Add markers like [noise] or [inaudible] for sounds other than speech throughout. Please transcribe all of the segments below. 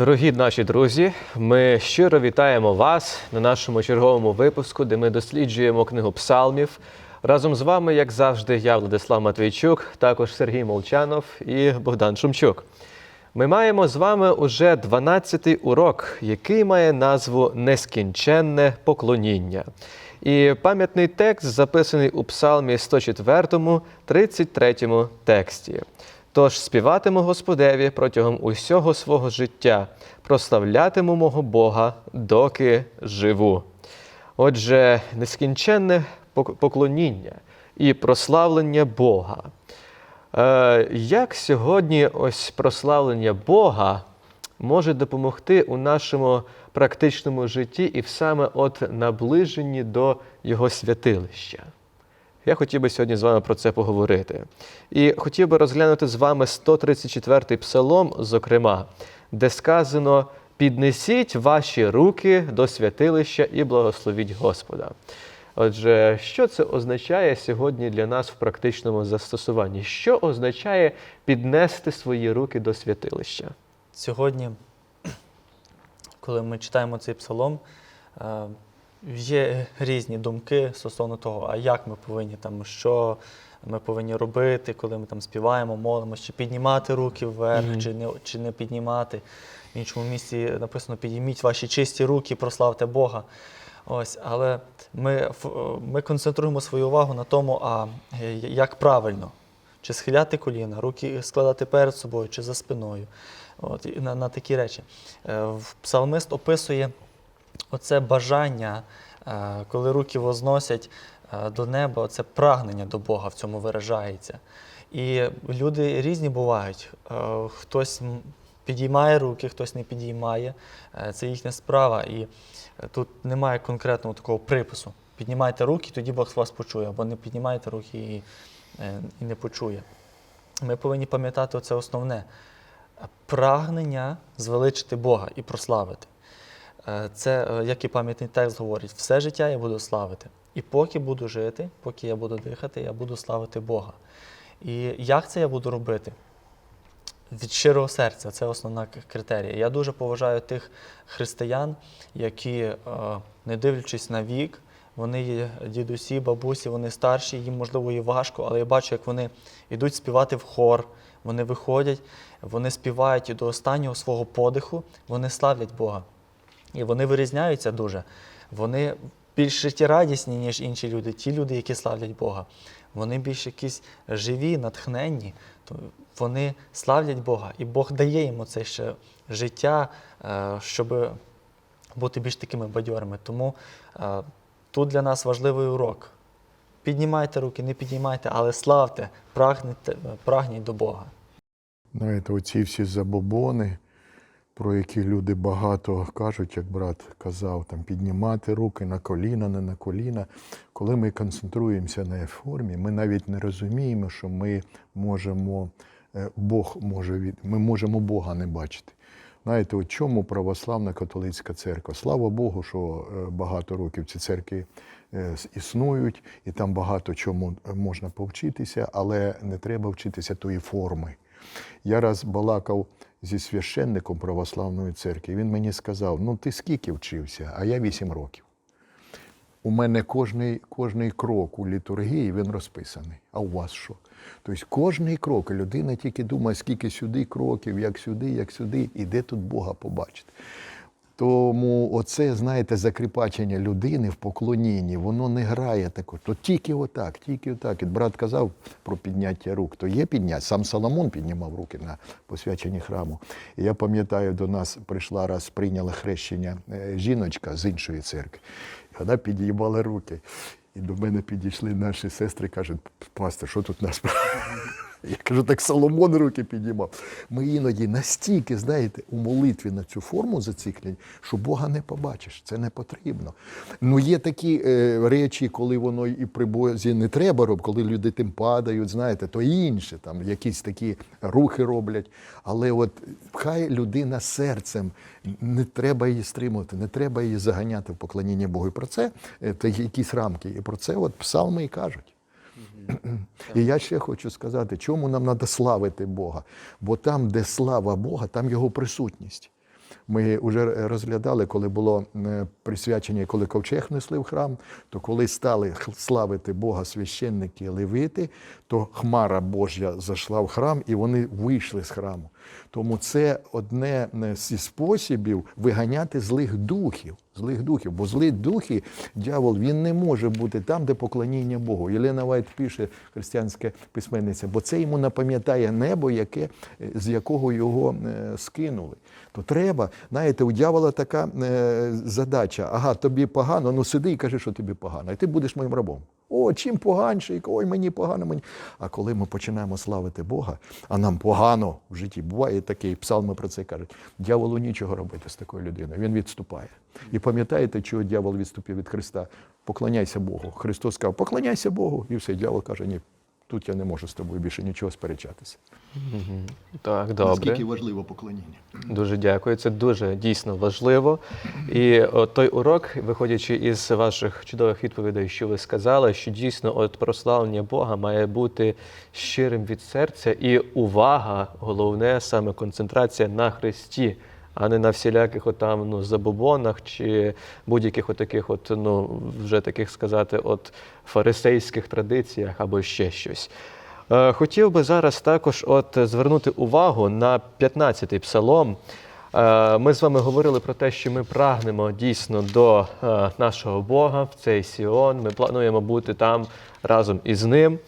Дорогі наші друзі, ми щиро вітаємо вас на нашому черговому випуску, де ми досліджуємо книгу псалмів. Разом з вами, як завжди, я Владислав Матвійчук, також Сергій Молчанов і Богдан Шумчук. Ми маємо з вами уже 12-й урок, який має назву Нескінченне поклоніння. І пам'ятний текст записаний у Псалмі 104, 33 тексті. Тож співатиму Господеві протягом усього свого життя, прославлятиму мого Бога, доки живу. Отже, нескінченне поклоніння і прославлення Бога. Е, як сьогодні ось прославлення Бога може допомогти у нашому практичному житті і саме от наближенні до Його святилища? Я хотів би сьогодні з вами про це поговорити. І хотів би розглянути з вами 134-й псалом, зокрема, де сказано: піднесіть ваші руки до святилища і благословіть Господа. Отже, що це означає сьогодні для нас в практичному застосуванні? Що означає піднести свої руки до святилища? Сьогодні, коли ми читаємо цей псалом, е, є різні думки стосовно того, а як ми повинні там, що ми повинні робити, коли ми там співаємо, молимося, чи піднімати руки вверх, Мгм. чи, не, чи не піднімати. В іншому місці написано: підійміть ваші чисті руки, прославте Бога. Ось, але ми, ми концентруємо свою увагу на тому, а е, як правильно, чи схиляти коліна, руки складати перед собою, чи за спиною. От, на, на такі речі. Е, Псалмист описує оце бажання, е, коли руки возносять е, до неба, це прагнення до Бога в цьому виражається. І люди різні бувають. Е, Хтось підіймає руки, хтось не підіймає. Це їхня справа. І тут немає конкретного такого припису. Піднімайте руки, тоді Бог вас почує, або не піднімайте руки і, і не почує. Ми повинні пам'ятати оце основне прагнення звеличити Бога і прославити. Е, Це, е, як і пам'ятний текст говорить, все життя я буду славити. І поки буду жити, поки я буду дихати, я буду славити Бога. І як це я буду робити? Від щирого серця, це основна критерія. Я дуже поважаю тих християн, які, е, не дивлячись на вік, вони є дідусі, бабусі, вони старші, їм можливо і важко, але я бачу, як вони йдуть співати в хор, вони виходять, вони співають і до останнього свого подиху, вони славлять Бога. І вони вирізняються дуже. Вони більш життєрадісні, ніж інші люди, ті люди, які славлять Бога. Вони більш якісь живі, натхненні, вони славлять Бога, і Бог дає їм оце ще життя, е, щоб бути більш такими бадьорими. Тому е, тут для нас важливий урок. Піднімайте руки, не піднімайте, але славте, прагніть, прагніть до Бога. Знаєте, оці всі забобони, про які люди багато кажуть, як брат казав, там піднімати руки на коліна, не на коліна. Коли ми концентруємося на формі, ми навіть не розуміємо, що ми можемо, е, Бог може від, ми можемо Бога не бачити. Знаєте, у чому православна католицька церква? Слава Богу, що е, багато років ці церкви е, існують, і там багато чому можна повчитися, але не треба вчитися тої форми. Я раз балакав зі священником православної церкви. Він мені сказав: ну ти скільки вчився? А я вісім років. У мене кожний, кожний крок у літургії він розписаний. А у вас що? Тобто кожний крок, людина тільки думає, скільки сюди кроків, як сюди, як сюди, і де тут Бога побачити. Тому оце, знаєте, закріпачення людини в поклонінні, воно не грає тако. То тільки отак, тільки отак. І брат казав про підняття рук. То є підняття. Сам Соломон піднімав руки на посвяченні храму. І я пам'ятаю, до нас прийшла раз, прийняла хрещення е, жіночка з іншої церкви. І вона підіймала руки. І до мене підійшли наші сестри, кажуть, пастор, що тут нас? Я кажу, так Соломон руки підіймав. Ми іноді настільки, знаєте, у молитві на цю форму зациклені, що Бога не побачиш. Це не потрібно. Ну, є такі е, речі, коли воно і при Бозі не треба робити, коли люди тим падають, знаєте, то інше, там якісь такі рухи роблять. Але от хай людина серцем, не треба її стримувати, не треба її заганяти в поклоніння Богу. І про це е, та якісь рамки. І про це от псалми і кажуть. І я ще хочу сказати, чому нам треба славити Бога? Бо там, де слава Бога, там його присутність. Ми вже розглядали, коли було е, присвячення, коли ковчег несли в храм, то коли стали славити Бога священники левити, то хмара Божя зайшла в храм і вони вийшли з храму. Тому це одне е, зі способів виганяти злих духів. Злих духів, бо злі духи, дьявол, він не може бути там, де поклоніння Богу. Єлена Вайт пише, християнська письменниця, бо це йому напам'ятає небо, яке, е, з якого його е, скинули. То треба, знаєте, у дьявола така задача: ага, тобі погано, ну сиди і кажи, що тобі погано, і ти будеш моїм рабом. О, чим поганше, ой, мені погано, мені. А коли ми починаємо славити Бога, а нам погано в житті, буває такий, псалми про це кажуть, дьяволу нічого робити з такою людиною, він відступає. І пам'ятаєте, чого дьявол відступив від Христа? Поклоняйся Богу. Христос сказав, поклоняйся Богу. І все, дьявол каже, ні, тут я не можу з тобою більше нічого сперечатися. Так, добре. Наскільки важливо поклоніння? Дуже дякую. Це дуже дійсно важливо. І от той урок, виходячи із ваших чудових відповідей, що ви сказали, що дійсно от прославлення Бога має бути щирим від серця, і увага, головне саме концентрація на Христі, а не на всіляких отам ну, забобонах чи будь-яких отаких, от ну вже таких сказати, от фарисейських традиціях або ще щось. Е, Хотів би зараз також от звернути увагу на 15-й псалом. Е, Ми з вами говорили про те, що ми прагнемо дійсно до е, нашого Бога в цей Сіон. Ми плануємо бути там разом із ним.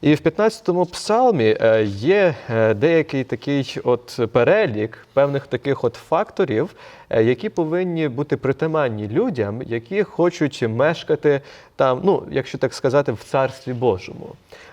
І в 15-му псалмі е, є е, деякий такий от перелік певних таких от факторів, е, які повинні бути притаманні людям, які хочуть мешкати там, ну, якщо так сказати, в царстві Божому.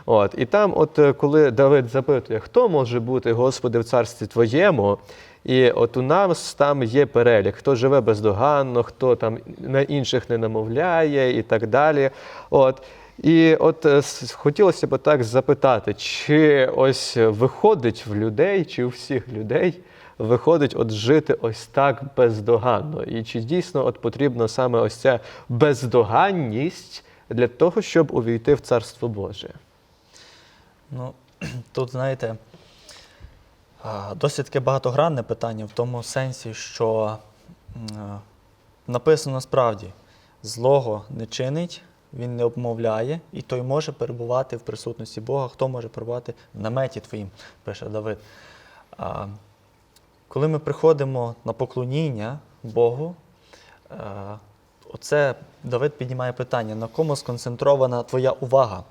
От і там, от коли Давид запитує, хто може бути Господи в царстві Твоєму, і от у нас там є перелік, хто живе бездоганно, хто там на інших не намовляє і так далі. От. І от е, хотілося б так запитати, чи ось виходить в людей, чи у всіх людей виходить от жити ось так бездоганно? І чи дійсно от потрібна саме ось ця бездоганність для того, щоб увійти в Царство Боже? Ну, [clears throat] тут, знаєте, досить таке багатогранне питання в тому сенсі, що написано справді, злого не чинить, він не обмовляє, і той може перебувати в присутності Бога. Хто може перебувати в наметі твоїм, пише Давид. А, коли ми приходимо на поклоніння Богу, е, оце Давид піднімає питання, на кому сконцентрована твоя увага?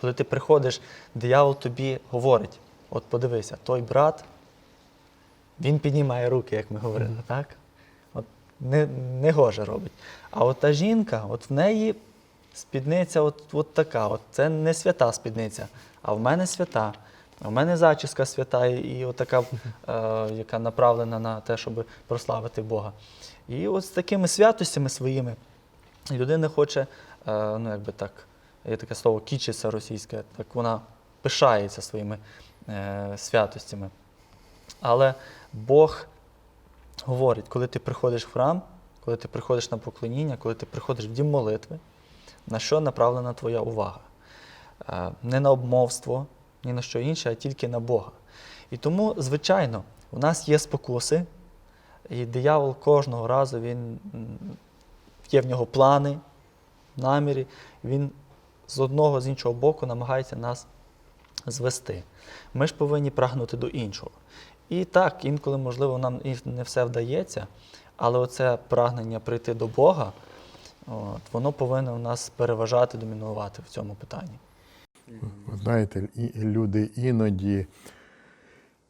Коли ти приходиш, диявол тобі говорить: от подивися, той брат, він піднімає руки, як ми говорили, так? Не, не гоже робить. А от та жінка, от в неї спідниця от, от така, от це не свята спідниця, а в мене свята. В мене зачіска свята і от така, е, яка направлена на те, щоб прославити Бога. І от з такими святостями своїми людина хоче, е, ну якби так, є таке слово кічиться російське, так вона пишається своїми е, святостями. Але Бог говорить, коли ти приходиш в храм, коли ти приходиш на поклоніння, коли ти приходиш в дім молитви, на що направлена твоя увага? Е, Не на обмовство, ні на що інше, а тільки на Бога. І тому, звичайно, у нас є спокуси, і диявол кожного разу він є в нього плани, наміри, він з одного, з іншого боку намагається нас звести. Ми ж повинні прагнути до іншого. І так, інколи, можливо, нам і не все вдається, але оце прагнення прийти до Бога, от, воно повинно в нас переважати, домінувати в цьому питанні. Ви Знаєте, люди іноді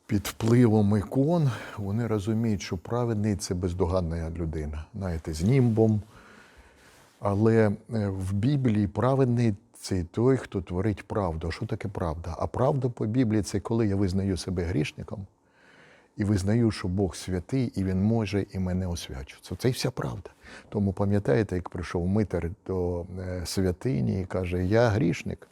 під впливом ікон вони розуміють, що праведний це бездоганна людина. Знаєте, з німбом. Але е, в Біблії праведний це той, хто творить правду. Що таке правда? А правда по Біблії це коли я визнаю себе грішником і визнаю, що Бог святий, і Він може і мене освячувати. Це і вся правда. Тому пам'ятаєте, як прийшов митар до е, святині і каже, я грішник.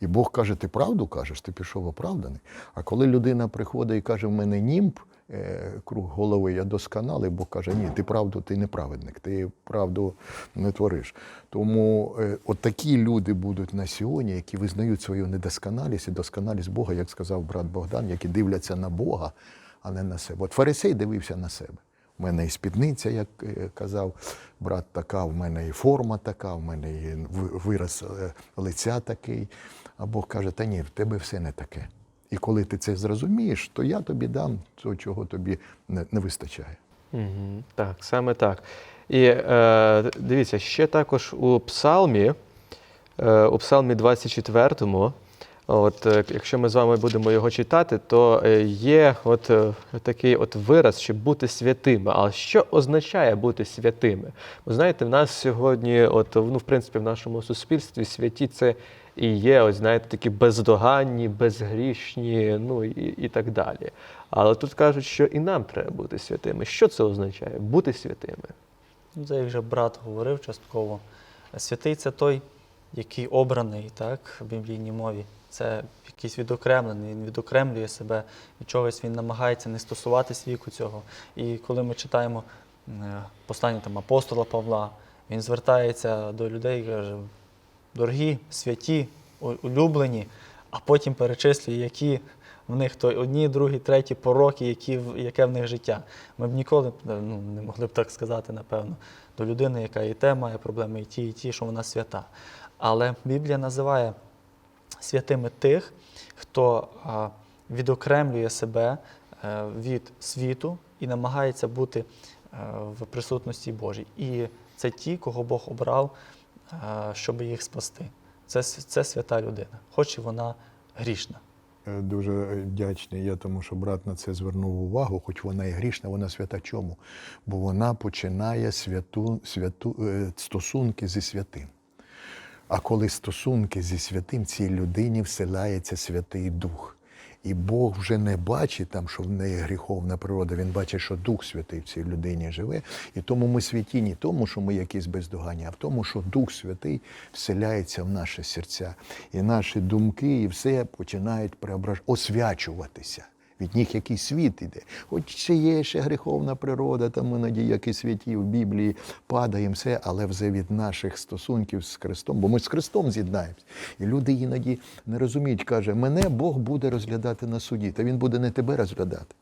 І Бог каже, ти правду кажеш, ти пішов оправданий. А коли людина приходить і каже, в мене німб, е, круг голови, я досконалий, Бог каже, ні, ти правду, ти неправедник, ти правду не твориш. Тому е, от такі люди будуть на сьогодні, які визнають свою недосконалість і досконалість Бога, як сказав брат Богдан, які дивляться на Бога, а не на себе. От фарисей дивився на себе. В мене і спідниця, як е, казав брат, така, в мене і форма така, в мене і вираз е, лиця такий. А Бог каже, та ні, в тебе все не таке. І коли ти це зрозумієш, то я тобі дам того, чого тобі не вистачає. Угу, так, саме так. І е, дивіться, ще також у Псалмі, е, у Псалмі 24, от, е, якщо ми з вами будемо його читати, то е, є от, е, такий от вираз, щоб бути святими. А що означає бути святими? Ви знаєте, в нас сьогодні, от, ну, в принципі, в нашому суспільстві святі це і є, ось, знаєте, такі бездоганні, безгрішні, ну і, і так далі. Але тут кажуть, що і нам треба бути святими. Що це означає? Бути святими. Ну, Це як вже брат говорив частково. Святий це той, який обраний так, в біблійній мові. Це якийсь відокремлений, він відокремлює себе від чогось, він намагається не стосуватись віку цього. І коли ми читаємо е, послання там, апостола Павла, він звертається до людей і каже: дорогі, святі, улюблені, а потім перечислює, які в них то одні, другі, треті пороки, які, яке в них життя. Ми б ніколи е, ну, не могли б так сказати, напевно, до людини, яка і те має проблеми, і ті, і ті, що вона свята. Але Біблія називає святими тих, хто відокремлює себе е, від світу і намагається бути е, в присутності Божій. І це ті, кого Бог обрав, е, щоб їх спасти. Це, це свята людина, хоч і вона грішна. Дуже вдячний я тому, що брат на це звернув увагу, хоч вона і грішна, вона свята чому? Бо вона починає святу, святу, стосунки зі святим. А коли стосунки зі святим, цій людині вселяється Святий Дух. І Бог вже не бачить там, що в неї гріховна природа. Він бачить, що Дух Святий в цій людині живе. І тому ми святі не тому, що ми якісь бездоганні, а в тому, що Дух Святий вселяється в наші серця. І наші думки, і все починають преображ... освячуватися. Від них який світ іде. Хоч ще є ще гріховна природа, там іноді, як і святі в Біблії, падаємо все, але вже від наших стосунків з Христом, бо ми з Христом з'єднаємося. І люди іноді не розуміють, каже, мене Бог буде розглядати на суді, та Він буде не тебе розглядати.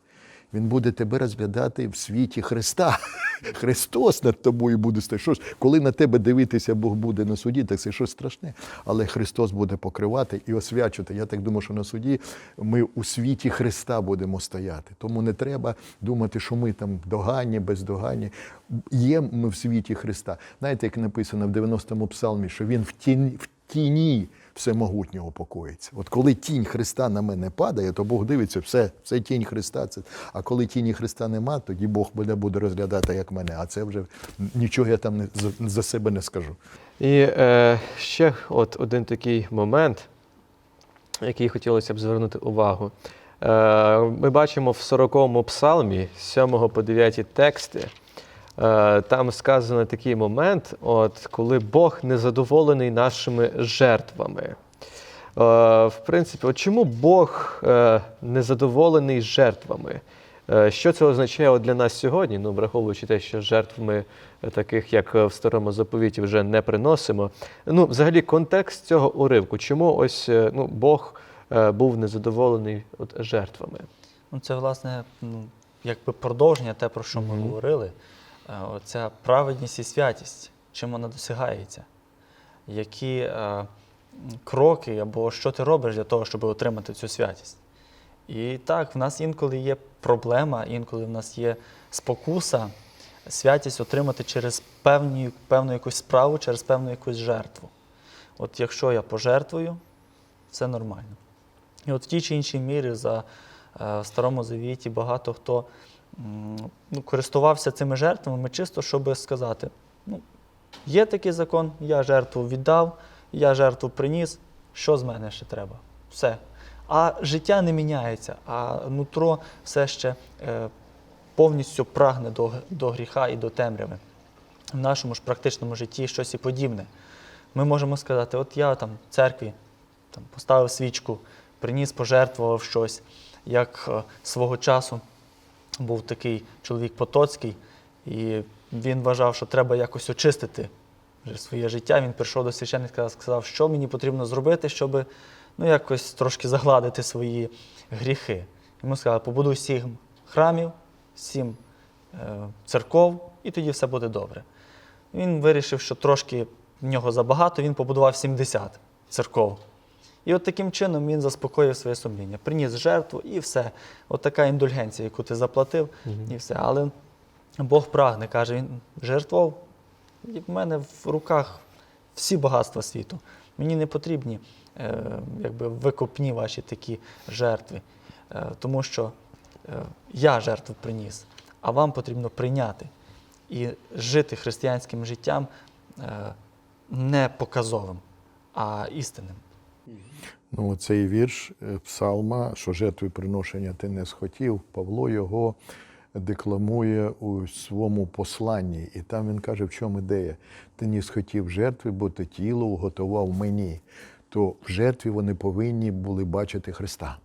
Він буде тебе розглядати в світі Христа. [laughs] Христос над тобою буде стояти. Що ж, коли на тебе дивитися Бог буде на суді, так це щось страшне. Але Христос буде покривати і освячувати. Я так думаю, що на суді ми у світі Христа будемо стояти. Тому не треба думати, що ми там доганні, бездоганні. Є ми в світі Христа. Знаєте, як написано в 90-му псалмі, що він в тіні, в тіні всемогутнього покоїться. От коли тінь Христа на мене падає, то Бог дивиться, все, це тінь Христа. Це... А коли тіні Христа нема, тоді Бог мене буде розглядати як мене. А це вже нічого я там не, за, себе не скажу. І е, ще от один такий момент, який хотілося б звернути увагу. Е, ми бачимо в 40-му псалмі, з 7 по 9 тексти. Е, там сказано такий момент, от, коли Бог незадоволений нашими жертвами. Е, в принципі, от чому Бог е, незадоволений жертвами? Е, Що це означає от для нас сьогодні? Ну, враховуючи те, що жертв ми таких, як в старому заповіті, вже не приносимо. Ну, взагалі, контекст цього уривку. Чому ось ну, Бог був незадоволений от, жертвами? Ну, це, власне, ну, якби продовження те, про що ми Мгм. говорили. Е, Оця праведність і святість, чим вона досягається. Які е, кроки або що ти робиш для того, щоб отримати цю святість. І так, в нас інколи є проблема, інколи в нас є спокуса, святість отримати через певні, певну якусь справу, через певну якусь жертву. От якщо я пожертвую, все нормально. І от в тій чи іншій мірі за е, в Старому Завіті багато хто ну, користувався цими жертвами чисто, щоб сказати: ну, є такий закон, я жертву віддав, я жертву приніс, що з мене ще треба? Все. А життя не міняється, а нутро все ще е, повністю прагне до, до гріха і до темряви. В нашому ж практичному житті щось і подібне. Ми можемо сказати, от я там в церкві там, поставив свічку, приніс, пожертвував щось. Як е, свого часу був такий чоловік Потоцький, і він вважав, що треба якось очистити своє життя. Він прийшов до священника і сказав, що мені потрібно зробити, щоб ну, якось трошки загладити свої гріхи. Йому сказали, побудуй сім храмів, сім церков, і тоді все буде добре. Він вирішив, що трошки в нього забагато, він побудував 70 церков. І от таким чином він заспокоїв своє сумління. Приніс жертву і все. От така індульгенція, яку ти заплатив, і все. Але Бог прагне, каже, він жертвував. І в мене в руках всі багатства світу. Мені не потрібні е, якби, викупні ваші такі жертви, е, тому що е, я жертву приніс, а вам потрібно прийняти і жити християнським життям е, не показовим, а істинним. Ну, цей вірш е, псалма, що жертви приношення ти не схотів, Павло його декламує у своєму посланні. І там він каже, в чому ідея? Ти не схотів жертви, бо ти тіло уготував мені. То в жертві вони повинні були бачити Христа.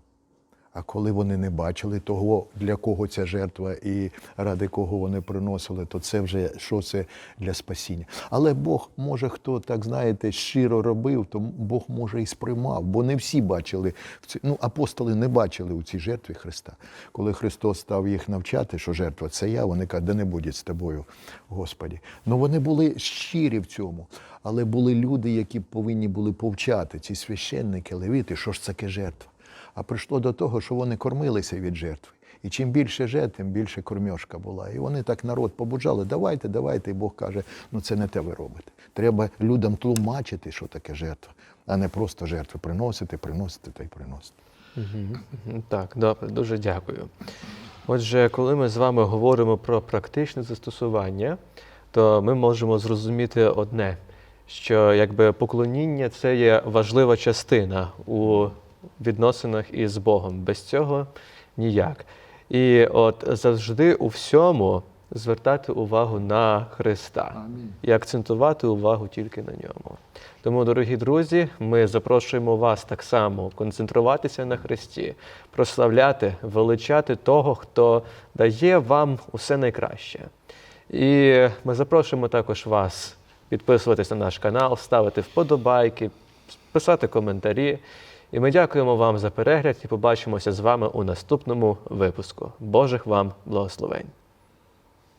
А коли вони не бачили того, для кого ця жертва і ради кого вони приносили, то це вже що це для спасіння. Але Бог може, хто так знаєте, щиро робив, то Бог може і сприймав, бо не всі бачили ну, апостоли не бачили у цій жертві Христа. Коли Христос став їх навчати, що жертва це я, вони кажуть, да не буде з тобою, Господі. Ну вони були щирі в цьому. Але були люди, які повинні були повчати, ці священники, левіти, що ж таке жертва. А прийшло до того, що вони кормилися від жертви. І чим більше жертв, тим більше кормьошка була. І вони так народ побуджали, давайте, давайте. І Бог каже, ну це не те ви робите. Треба людям тлумачити, що таке жертва, а не просто жертви приносити, приносити та й приносити. Так, добре, дуже дякую. Отже, коли ми з вами говоримо про практичне застосування, то ми можемо зрозуміти одне, що якби поклоніння це є важлива частина у відносинах із Богом. Без цього ніяк. І от завжди у всьому звертати увагу на Христа і акцентувати увагу тільки на ньому. Тому, дорогі друзі, ми запрошуємо вас так само концентруватися на Христі, прославляти, величати того, хто дає вам усе найкраще. І ми запрошуємо також вас підписуватись на наш канал, ставити вподобайки, писати коментарі. І ми дякуємо вам за перегляд і побачимося з вами у наступному випуску. Божих вам благословень!